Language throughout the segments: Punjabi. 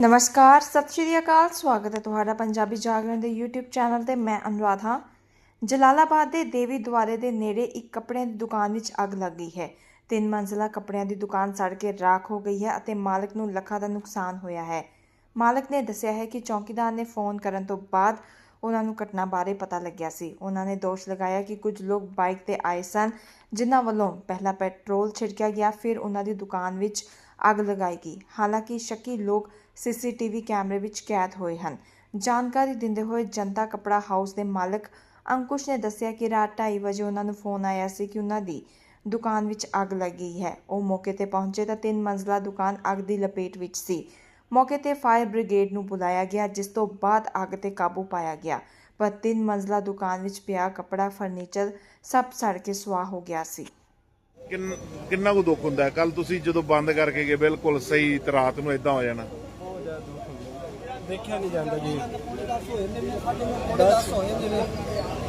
ਨਮਸਕਾਰ, ਸਤਿ ਸ਼੍ਰੀ ਅਕਾਲ, ਸਵਾਗਤ ਹੈ ਤੁਹਾਡਾ ਪੰਜਾਬੀ ਜਾਗਰਣ ਦੇ YouTube ਚੈਨਲ ਤੇ, ਮੈਂ ਅਨੁਰਾਧ। ਹਾਂ ਜਲਾਲਾਬਾਦ ਦੇ ਦੇਵੀ ਦੁਆਰੇ ਦੇ ਨੇੜੇ ਇੱਕ ਕੱਪੜਿਆਂ ਦੀ ਦੁਕਾਨ ਵਿੱਚ ਅੱਗ ਲੱਗ ਗਈ ਹੈ। ਤਿੰਨ ਮੰਜ਼ਲਾ ਕੱਪੜਿਆਂ ਦੀ ਦੁਕਾਨ ਸੜ ਕੇ ਰਾਖ ਹੋ ਗਈ ਹੈ ਅਤੇ ਮਾਲਕ ਨੂੰ ਲੱਖਾਂ ਦਾ ਨੁਕਸਾਨ ਹੋਇਆ ਹੈ। ਮਾਲਕ ਨੇ ਦੱਸਿਆ ਹੈ ਕਿ ਚੌਕੀਦਾਰ ਨੇ ਫੋਨ ਕਰਨ ਤੋਂ ਬਾਅਦ ਉਹਨਾਂ ਨੂੰ ਘਟਨਾ ਬਾਰੇ ਪਤਾ ਲੱਗਿਆ ਸੀ। ਉਹਨਾਂ ਨੇ ਦੋਸ਼ ਲਗਾਇਆ ਕਿ ਕੁਝ ਲੋਕ ਬਾਈਕ ਤੇ ਆਏ ਸਨ, ਜਿਨ੍ਹਾਂ ਵੱਲੋਂ ਪਹਿਲਾਂ ਪੈਟਰੋਲ ਛਿੜਕਿਆ ਗਿਆ, ਫਿਰ ਉਹਨਾਂ ਦੀ ਦੁਕਾਨ ਵਿੱਚ ਅੱਗ ਲਗਾਈ ਗਈ। ਹਾਲਾਂਕਿ ਸ਼ੱਕੀ ਲੋਕ ਸੀਸੀਟੀਵੀ ਕੈਮਰੇ ਵਿੱਚ ਕੈਦ ਹੋਏ ਹਨ। ਜਾਣਕਾਰੀ ਦਿੰਦੇ ਹੋਏ ਜਨਤਾ ਕਪੜਾ ਹਾਊਸ ਦੇ ਮਾਲਕ ਅੰਕੁਸ਼ ਨੇ ਦੱਸਿਆ ਕਿ ਰਾਤ 2:30 ਵਜੇ ਉਹਨਾਂ ਨੂੰ ਫੋਨ ਆਇਆ ਸੀ ਕਿ ਉਹਨਾਂ ਦੀ ਦੁਕਾਨ ਵਿੱਚ ਅੱਗ ਲੱਗੀ ਹੈ। ਉਹ ਮੌਕੇ ਤੇ ਪਹੁੰਚੇ ਤਾਂ ਤਿੰਨ ਮੰਜ਼ਲਾ ਦੁਕਾਨ ਅੱਗ ਦੀ ਲਪੇਟ ਵਿੱਚ ਸੀ। ਮੌਕੇ ਤੇ ਫਾਇਰ ਬ੍ਰਿਗੇਡ ਨੂੰ ਬੁਲਾਇਆ ਗਿਆ, ਜਿਸ ਤੋਂ ਬਾਅਦ ਅੱਗ ਤੇ ਕਾਬੂ ਪਾਇਆ ਗਿਆ। ਪਰ ਤਿੰਨ ਮੰਜ਼ਲਾ ਦੁਕਾਨ ਵਿੱਚ ਪਿਆ ਕੱਪੜਾ, ਫਰਨੀਚਰ ਸਭ ਸੜ ਕੇ ਸੁਆਹ ਹੋ ਗਿਆ ਸੀ। ਕਿੰਨ- ਕਿੰਨਾ ਕੁ ਦੁੱਖ ਹੁੰਦਾ ਕੱਲ ਤੁਸੀਂ ਜਦੋਂ ਬੰਦ ਕਰਕੇ ਗਏ, ਬਿਲਕੁਲ ਸਹੀ ਰਾਤ ਨੂੰ ਇਦਾਂ ਹੋ ਜਾਣਾ। ਦੇਖਿਆ ਨਹੀਂ ਜਾਂਦਾ ਜੀ। 10 ਹੋਏ ਨੇ ਸਾਡੇ ਨੂੰ। ਪੌਣੇ 10 ਹੋਏ ਨੇ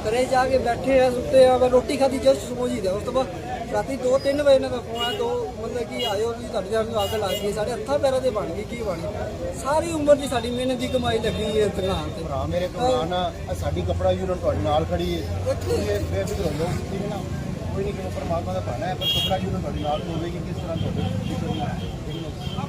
ਘਰੇ ਜਾ ਕੇ ਬੈਠੇ ਆ ਸੁੱਤੇ ਆ ਮੈਂ ਰੋਟੀ ਖਾਦੀ ਜਸਟ ਸਮੋਜੀ ਦਾ ਉਸ ਤੋਂ ਬਾਅਦ ਰਾਤੀ 2-3 ਵਜੇ ਨਾਲ ਫੋਨ ਆਇਆ ਦੋ ਮਤਲਬ ਕਿ ਆਇਓ ਜੀ ਤੁਹਾਡੇ ਜਾਨ ਨੂੰ ਅੱਗ ਲੱਗ ਗਈ ਸਾਡੇ ਹੱਥਾਂ ਪੈਰਾਂ ਦੇ ਬਣ ਗਈ ਕੀ ਬਣੀ ਸਾਰੀ ਉਮਰ ਦੀ ਸਾਡੀ ਮਿਹਨਤ ਦੀ ਕਮਾਈ ਲੱਗੀ ਹੈ ਦੁਕਾਨ ਤੇ। ਭਰਾ ਮੇਰੇ ਕੋਲ ਨਾ ਆਹ ਸਾਡੀ ਕਪੜਾ ਯੂਨਿਟ ਤੁਹਾਡੇ ਨਾਲ ਖੜੀ ਹੈ। ਇਹ ਬੇਫਿਕਰ ਹੋ ਜਾਓ। ਠੀਕ ਹੈ ਨਾ ਕੋਈ ਨਹੀਂ ਕਿ ਪਰਮਾਤਮਾ ਦਾ ਭਾਣਾ ਹੈ ਪਰ ਕਪੜਾ ਯੂਨਿਟ ਤੁਹਾਡੇ ਨਾਲ ਹੋਵੇਗੀ ਕਿਸ ਤਰ੍ਹਾਂ ਤੁਹਾਡੇ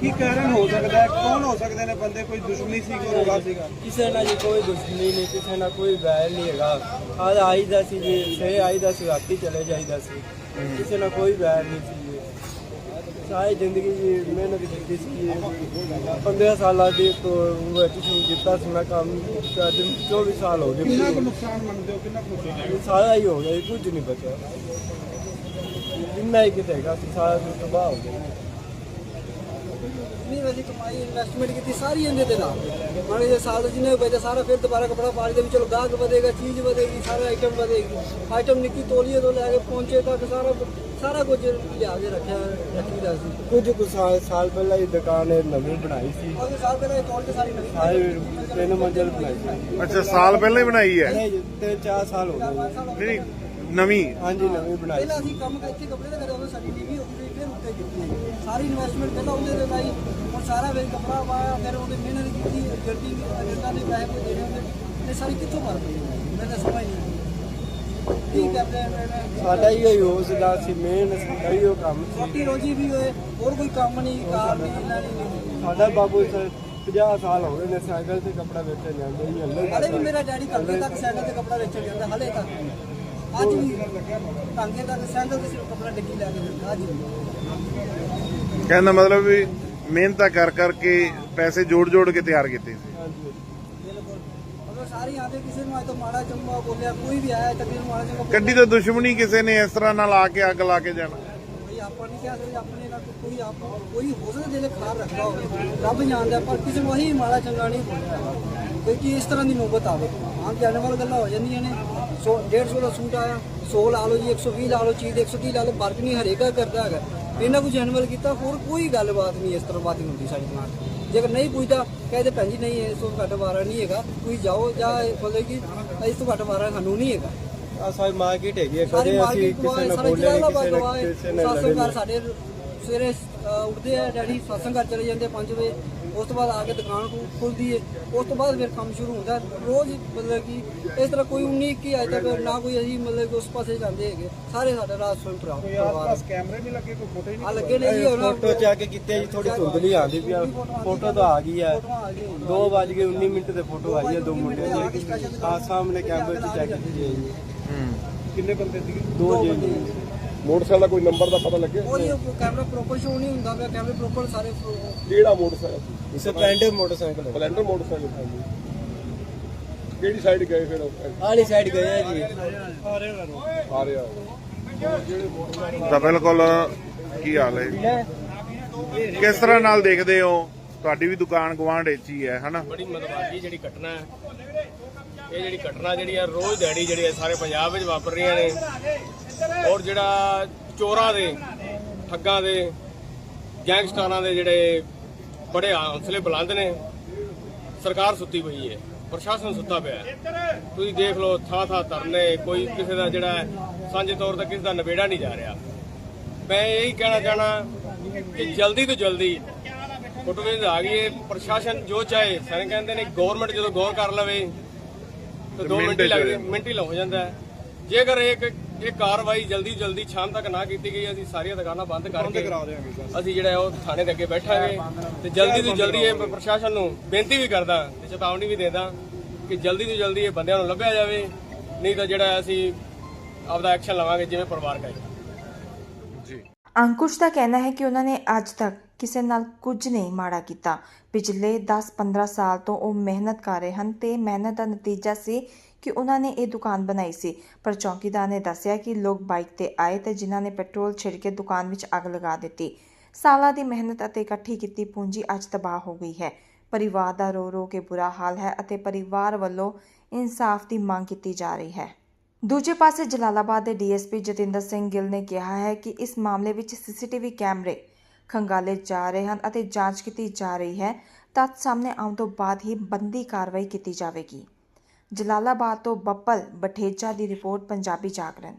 ਕੀ ਕਾਰਨ ਹੋ ਸਕਦਾ ਹੈ? ਕੌਣ ਹੋ ਸਕਦੇ ਨੇ ਬੰਦੇ? ਕੋਈ ਦੁਸ਼ਮਣੀ ਸੀ ਕੋਈ ਰੋਲਾ ਸੀਗਾ? ਕਿਸੇ ਨਾਲ ਜੀ ਕੋਈ ਦੁਸ਼ਮਣੀ ਨਹੀਂ ਕਿਸੇ ਨਾਲ ਕੋਈ ਵੈਰ ਨਹੀਂ ਹੈਗਾ। ਆਜ ਆਈਦਾ ਸੀ ਜੀ ਸੇ ਆਈਦਾ ਸੀ ਰਾਤੀ ਚਲੇ ਜਾਈਦਾ ਸੀ। ਕਿਸੇ ਨਾਲ ਕੋਈ ਵੈਰ ਨਹੀਂ ਸੀ ਜੀ। ਸਾਰੀ ਜ਼ਿੰਦਗੀ ਜੀ ਮਿਹਨਤ ਕੀਤੀ ਸੀ ਜੀ। 15 ਸਾਲਾਂ ਦੀ ਤੋਂ ਵਿੱਚ ਸ਼ੁਰੂ ਕੀਤਾ ਸੀ ਮੈਂ ਕੰਮ ਤੇ ਅੱਜ 24 ਸਾਲ ਹੋ ਕਿੰਨਾ ਕੁ ਗਏ ਨੁਕਸਾਨ ਮੰਨਦੇ ਹੋ ਕਿੰਨਾ ਕੁ ਹੋ ਗਿਆ? ਸਾਰਾ ਹੀ ਹੋ ਗਿਆ ਜੀ, ਕੁਝ ਨਹੀਂ ਬਚਿਆ। ਜਿੰਨਾ ਹੀ ਕਿਤੇ ਹੈਗਾ ਸੀ ਸਾਰਾ ਕੁਝ ਤਬਾਹ ਹੋ ਗਿਆ। ਨਹੀਂ ਵੈਸੇ ਕਮਾਈ ਇਨਵੈਸਟਮੈਂਟ ਕੀਤੀ ਸਾਰੀ ਇਹਦੇ ਤੇ ਨਾਲ। ਮਾਣੇ ਜੇ ਸਾਲ ਜਿੰਨੇ ਬਚੇ ਸਾਰਾ ਫਿਰ ਦੁਬਾਰਾ ਕਪੜਾ ਪਾੜੀ ਦੇ ਵਿੱਚ ਚਲੋ ਗਾਹਕ ਵਧੇਗਾ ਚੀਜ਼ ਵਧੇਗੀ ਸਾਰਾ ਆਈਟਮ ਵਧੇਗੀ। ਆਈਟਮ ਨਿੱਕੀ ਤੋਲੀਏ ਤੋਂ ਲੈ ਕੇ ਪਹੁੰਚੇ ਤੱਕ ਸਾਰਾ ਸਾਰਾ ਕੁਝ ਲਿਆ ਕੇ ਰੱਖਿਆ ਰੱਖੀਦਾ ਸੀ। ਕੁਝ ਕੁ ਸਾਲ ਸਾਲ ਪਹਿਲਾਂ ਹੀ ਦੁਕਾਨ ਇਹ ਨਵੀਂ ਬਣਾਈ ਸੀ। ਉਹ ਸਾਲ ਪਹਿਲਾਂ ਇਹ ਤੋੜ ਕੇ ਸਾਰੀ ਨਵੀਂ ਸਾਰੇ ਤਿੰਨ ਮੰਜ਼ਲ ਬਣਾਈ ਸੀ। ਅੱਛਾ ਸਾਲ ਪਹਿਲਾਂ ਹੀ ਬਣਾਈ ਹੈ? ਨਹੀਂ ਜੀ, ਤਿੰਨ ਚਾਰ ਸਾਲ ਹੋ ਗਏ। ਜੀ। ਨਹੀਂ ਨਹੀਂ, ਨਵੀਂ? ਹਾਂਜੀ ਨਵੀਂ ਬਣਾਈ ਪਹਿਲਾਂ ਅਸੀਂ ਕੰਮ ਇੱਥੇ ਕੱਪੜੇ ਦਾ ਕਰਿਆ ਉਹ ਸਾਡੀ ਟੀਵੀ ਹੋ ਗਈ ਫਿਰ ਉੱਤੇ ਕੀਤੀ ਸਾਰੀ ਇਨਵੈਸਟਮੈਂਟ ਪਹਿਲਾਂ ਉਹਦੇ ਤੇ ਲਾਈ। ਹੁਣ ਸਾਰਾ ਵੇ ਕੱਪੜਾ ਪਾਇਆ ਫਿਰ ਉਹਦੇ ਮਿਹਨਤ ਕੀਤੀ ਜਲਦੀ ਅਜੰਦਾ ਦੇ ਪੈਸੇ ਕੋਈ ਦੇਣੇ ਹੁੰਦੇ ਇਹ ਸਾਰੀ ਕਿੱਥੋਂ ਭਰ ਗਈ ਮੈਂ ਤਾਂ ਸਮਝ ਨਹੀਂ ਸਾਡਾ ਹੀ ਇਹ ਹੌਸਲਾ ਸੀ ਮਿਹਨਤ ਸਾਡਾ ਹੀ ਉਹ ਕੰਮ ਸੀ। ਰੋਟੀ ਰੋਜੀ ਵੀ ਹੋਏ ਹੋਰ ਕੋਈ ਕੰਮ ਨਹੀਂ ਕਾਰ ਨਹੀਂ ਸਾਡਾ ਬਾਬੂ ਸਰ 50 ਸਾਲ ਹੋ ਗਏ ਨੇ ਸਾਈਕਲ ਤੇ ਕੱਪੜਾ ਵੇਚਣ ਜਾਂਦੇ ਹੀ ਹੱਲੇ ਹਲੇ ਵੀ ਮੇਰਾ ਡੈਡੀ ਘੰਟੇ ਤੱਕ ਸਾਈਕਲ ਤੇ ਕੱਪੜਾ ਵੇਚਣ ਜਾਂਦਾ ਹਲੇ ਤੱਕ। ਅੱਜ ਵੀ ਘੰਟੇ ਤੱਕ ਸਾਈਕਲ ਤੇ ਸਿਰਫ ਕੱਪੜਾ ਡਿੱਗੀ ਲੈ ਕੇ ਜਾਂਦਾ ਅੱਜ ਵੀ। ਕਹਿੰਦਾ ਮਤਲਬ ਵੀ ਮਿਹਨਤਾਂ ਕਰ ਕਰਕੇ ਪੈਸੇ ਜੋੜ ਜੋੜ ਕੇ ਤਿਆਰ ਕੀਤੇ ਸੀ। ਸਾਰੀ ਆਦੇ ਕਿਸੇ ਨੂੰ ਅੱਜ ਤੋਂ ਮਾੜਾ ਚੰਗਾ ਬੋਲਿਆ ਕੋਈ ਵੀ ਆਇਆ ਤਾਂ ਕਿਸੇ ਨੂੰ ਮਾੜਾ ਚੰਗਾ ਕੱਢੀ ਤਾਂ ਦੁਸ਼ਮਣੀ ਕਿਸੇ ਨੇ ਇਸ ਤਰ੍ਹਾਂ ਨਾਲ ਆ ਕੇ ਅੱਗ ਲਾ ਕੇ ਜਾਣਾ? ਕੋਈ ਆਪਾਂ ਨਹੀਂ ਕਹਿ ਸਕਦੇ ਆਪਣੇ ਨਾਲ ਕੋਈ ਆਪ ਕੋਈ ਹੋ ਸਕਦਾ ਦਿਲ ਖਾਰ ਰੱਖਦਾ ਹੋਵੇ। ਰੱਬ ਜਾਣਦਾ ਪਰ ਕਿਸੇ ਨੂੰ ਅਸੀਂ ਮਾੜਾ ਚੰਗਾ ਨਹੀਂ ਬੋਲਿਆ। ਕਿਉਂਕਿ ਇਸ ਤਰ੍ਹਾਂ ਦੀ ਨੌਬਤ ਆਵੇ। ਆਮ ਜਾਣ ਵਾਲੀ ਗੱਲਾਂ ਹੋ ਜਾਂਦੀਆਂ ਨੇ। 100 150 ਦਾ ਸੂਟ ਆਇਆ 100 ਲਾ ਲਓ ਜੀ 120 ਲਾ ਲਓ ਚੀਜ਼ 130 ਲਾ ਲਓ ਫ਼ਰਕ ਨਹੀਂ ਹਰੇਕਾ ਕਰਦਾ ਹੈਗਾ। ਇਹਨਾਂ ਕੁਝ ਐਨਵਲ ਕੀਤਾ ਹੋਰ ਕੋਈ ਗੱਲਬਾਤ ਨਹੀਂ ਇਸ ਤਰ੍ਹਾਂ ਬਾਤ ਹੁੰਦੀ ਸਾਡੀ ਨਾਲ ਜੇਕਰ ਨਹੀਂ ਪੁੱਛਦਾ ਕਹਿੰਦੇ ਭੈਣ ਜੀ ਨਹੀਂ ਇਸ ਤੋਂ ਘੱਟ ਵਾਰਾ ਨਹੀਂ ਹੈਗਾ। ਤੁਸੀਂ ਜਾਓ ਜਾਂ ਮਤਲਬ ਕਿ ਇਸ ਤੋਂ ਘੱਟ ਵਾਰਾ ਸਾਨੂੰ ਨਹੀਂ ਹੈਗਾ। ਆ ਸਾਰੀ ਮਾਰਕੀਟ ਹੈਗੀ ਹੈ ਕਦੇ ਅਸੀਂ ਕਿਸੇ ਨਾਲ ਨਹੀਂ ਕਿਸੇ ਨਾਲ ਲੜੇ ਸਾਡੇ ਸਵੇਰੇ ਉੱਠਦੇ ਆ ਡੈਡੀ ਸਤਸੰਗ ਚਲੇ ਜਾਂਦੇ 5 ਵਜੇ। ਉਸ ਤੋਂ ਬਾਅਦ ਆ ਕੇ ਦੁਕਾਨ ਖੁੱਲਦੀ ਹੈ ਉਸ ਤੋਂ ਬਾਅਦ ਫਿਰ ਕੰਮ ਸ਼ੁਰੂ ਹੁੰਦਾ। ਰੋਜ਼ ਮਤਲਬ ਕਿ ਇਸ ਤਰ੍ਹਾਂ ਕੋਈ 19 ਕੀ ਅਜੇ ਤੱਕ ਨਾ ਕੋਈ ਅਸੀਂ ਮਤਲਬ ਕਿ ਉਸ ਪਾਸੇ ਜਾਂਦੇ ਹੈਗੇ। ਸਾਰੇ ਸਾਡਾ ਰਾਤ ਸੋਨ ਪਰਿਵਾਰ। ਬਸ ਕੈਮਰੇ ਨਹੀਂ ਲੱਗੇ ਕੋਈ ਫੋਟੋ ਹੀ ਨਹੀਂ ਆ ਲੱਗੇ ਨੇ ਜੀ ਹੁਣ ਫੋਟੋ ਚਾ ਕੇ ਕੀਤੀ ਜੀ ਥੋੜੀ ਧੁੰਦਲੀ ਆਉਂਦੀ ਪਈ ਆ। ਫੋਟੋ ਤਾਂ ਆ ਗਈ ਹੈ ਫੋਟੋਆਂ ਆ ਗਈਆਂ 2 ਵਜ ਕੇ 19 ਮਿੰਟ ਤੇ ਫੋਟੋ ਆਈ ਹੈ ਦੋ ਮੁੰਡਿਆਂ ਦੀ ਆ ਸਾਹਮਣੇ ਕੈਮਰੇ 'ਚ ਚੈੱਕ ਕੀਤੀ ਹੈ। ਜੀ ਕਿੰਨੇ ਬੰਦੇ ਸੀਗੇ? ਦੋ ਜੀ ਮੋਟਰਸਾਈਕਲ ਦਾ ਕੋਈ ਨੰਬਰ ਦਾ ਪਤਾ ਲੱਗਿਆ ਉਹ ਕੈਮਰਾ ਪ੍ਰੋਪਰ ਸ਼ੋ ਨਹੀਂ ਹੁੰਦਾ ਪਿਆ ਕੈਮਰੇ ਪ੍ਰੋਪਰ ਸਾਰੇ ਕਿਹੜਾ ਮੋਟਰਸਾਈਕਲ? ਸਪਲੈਂਡਰ ਮੋਟਰਸਾਈਕਲ ਹੈ। ਸਪਲੈਂਡਰ ਮੋਟਰਸਾਈਕਲ ਕਿਹੜੀ ਸਾਈਡ ਗਏ ਫਿਰ? ਉਹ? ਆਲੀ ਸਾਈਡ ਗਏ ਆ ਜੀ। ਆ ਰਿਹਾ ਤਾਂ ਬਿਲਕੁਲ ਕੀ ਹਾਲ ਹੈ? ਕਿਸ ਤਰ੍ਹਾਂ ਨਾਲ ਦੇਖਦੇ ਹੋ? ਤੁਹਾਡੀ ਵੀ ਦੁਕਾਨ ਗਵਾਂਢ ਵਿੱਚ ਹੀ ਹੈ ਹਨਾ? ਬੜੀ ਮਦਵਾਦੀ ਜਿਹੜੀ ਘਟਨਾ ਹੈ। ਇਹ ਜਿਹੜੀ ਘਟਨਾ ਜਿਹੜੀ ਆ ਰੋਜ਼ ਦਿਹਾੜੀ ਜਿਹੜੀ ਸਾਰੇ ਪੰਜਾਬ ਵਿੱਚ ਵਾਪਰ ਰਹੀਆਂ ਨੇ। ਜਿਹੜਾ ਚੋਰਾਂ ਦੇ ਠੱਗਾਂ ਦੇ ਗੈਂਗਸਟਰਾਂ ਦੇ ਜਿਹੜੇ ਬੜੇ ਹੌਸਲੇ ਬੁਲੰਦ ਨੇ ਸਰਕਾਰ ਸੁੱਤੀ ਪਈ ਹੈ ਪ੍ਰਸ਼ਾਸਨ ਸੁੱਤਾ ਪਿਆ। ਤੁਸੀਂ ਦੇਖ ਲਓ ਥਾਂ ਥਾਂ ਧਰਨੇ ਕੋਈ ਕਿਸੇ ਦਾ ਜਿਹੜਾ ਸਾਂਝੇ ਤੌਰ ਤੇ ਕਿਸੇ ਦਾ ਨਵੇੜਾ ਨਹੀਂ ਜਾ ਰਿਹਾ। ਮੈਂ ਇਹੀ ਕਹਿਣਾ ਚਾਹਣਾ ਕਿ ਜਲਦੀ ਤੋਂ ਜਲਦੀ ਫੁੱਟਵੇਜ ਆ ਗਈ ਪ੍ਰਸ਼ਾਸਨ ਜੋ ਚਾਹੇ ਸਾਰੇ ਕਹਿੰਦੇ ਨੇ ਗਵਰਨਮੈਂਟ ਜਦੋਂ ਗੌਰ ਕਰ ਲਵੇ ਤੇ 2 ਮਿੰਟ ਹੀ ਲੱਗਦੇ ਮਿੰਟ ਹੀ ਲੱਗ ਜਾਂਦਾ ਜੇਕਰ ਇਹ ਇਹ ਕਾਰਵਾਈ ਜਲਦੀ ਜਲਦੀ ਸ਼ਾਮ ਤੱਕ ਨਾ ਕੀਤੀ ਗਈ। ਅਸੀਂ ਸਾਰੀਆਂ ਦੁਕਾਨਾਂ ਬੰਦ ਕਰਕੇ ਅਸੀਂ ਜਿਹੜਾ ਉਹ ਥਾਣੇ ਦੇ ਅੱਗੇ ਬੈਠਾਂਗੇ ਤੇ ਜਲਦੀ ਤੋਂ ਜਲਦੀ ਇਹ ਪ੍ਰਸ਼ਾਸਨ ਨੂੰ ਬੇਨਤੀ ਵੀ ਕਰਦਾ ਤੇ ਚੇਤਾਵਨੀ ਵੀ ਦੇਦਾ ਕਿ ਜਲਦੀ ਤੋਂ ਜਲਦੀ ਇਹ ਬੰਦਿਆਂ ਨੂੰ ਲੱਭਿਆ ਜਾਵੇ। ਨਹੀਂ ਤਾਂ ਜਿਹੜਾ ਅਸੀਂ ਆਪਦਾ ਐਕਸ਼ਨ ਲਵਾਂਗੇ ਜਿਵੇਂ ਪਰਿਵਾਰ ਕਹੇ। ਅੰਕੁਸ਼ ਦਾ ਕਹਿਣਾ ਹੈ ਕਿ ਉਹਨਾਂ ਨੇ ਅੱਜ ਤੱਕ ਕਿਸੇ ਨਾਲ ਕੁਝ ਨਹੀਂ ਮਾੜਾ ਕੀਤਾ। ਪਿਛਲੇ 10-15 ਸਾਲ ਤੋਂ ਉਹ ਮਿਹਨਤ ਕਰ ਰਹੇ ਹਨ ਤੇ ਮਿਹਨਤ ਦਾ ਨਤੀਜਾ ਸੀ ਕਿ ਉਹਨਾਂ ਨੇ ਇਹ ਦੁਕਾਨ ਬਣਾਈ ਸੀ। ਪਰ ਚੌਕੀਦਾਰ ਨੇ ਦੱਸਿਆ ਕਿ ਲੋਕ ਬਾਈਕ ਤੇ ਆਏ ਤੇ ਜਿਨ੍ਹਾਂ ਨੇ ਪੈਟਰੋਲ ਛਿੜ ਕੇ ਦੁਕਾਨ ਵਿੱਚ ਅੱਗ ਲਗਾ ਦਿੱਤੀ। ਸਾਲਾਂ ਦੀ ਮਿਹਨਤ ਅਤੇ ਇਕੱਠੀ ਕੀਤੀ ਪੂੰਜੀ ਅੱਜ ਤਬਾਹ ਹੋ ਗਈ ਹੈ। ਪਰਿਵਾਰ ਦਾ ਰੋ ਰੋ ਕੇ ਬੁਰਾ ਹਾਲ ਹੈ ਅਤੇ ਪਰਿਵਾਰ ਵੱਲੋਂ ਇਨਸਾਫ ਦੀ ਮੰਗ ਕੀਤੀ ਜਾ ਰਹੀ ਹੈ। ਦੂਜੇ ਪਾਸੇ ਜਲਾਲਾਬਾਦ ਦੇ ਡੀਐਸਪੀ ਜਤਿੰਦਰ ਸਿੰਘ ਗਿੱਲ ਨੇ ਕਿਹਾ ਹੈ ਕਿ ਇਸ ਮਾਮਲੇ ਵਿੱਚ ਸੀਸੀਟੀਵੀ ਕੈਮਰੇ ਖੰਗਾਲੇ ਜਾ ਰਹੇ ਹਨ ਅਤੇ ਜਾਂਚ ਕੀਤੀ ਜਾ ਰਹੀ ਹੈ। ਤੱਥ ਸਾਹਮਣੇ ਆਉਣ ਤੋਂ ਬਾਅਦ ਹੀ ਬੰਦੀ ਕਾਰਵਾਈ ਕੀਤੀ ਜਾਵੇਗੀ। ਜਲਾਲਾਬਾਦ ਤੋਂ ਬੱਪਲ ਬਠੇਜਾ ਦੀ ਰਿਪੋਰਟ ਪੰਜਾਬੀ ਜਾਗਰਣ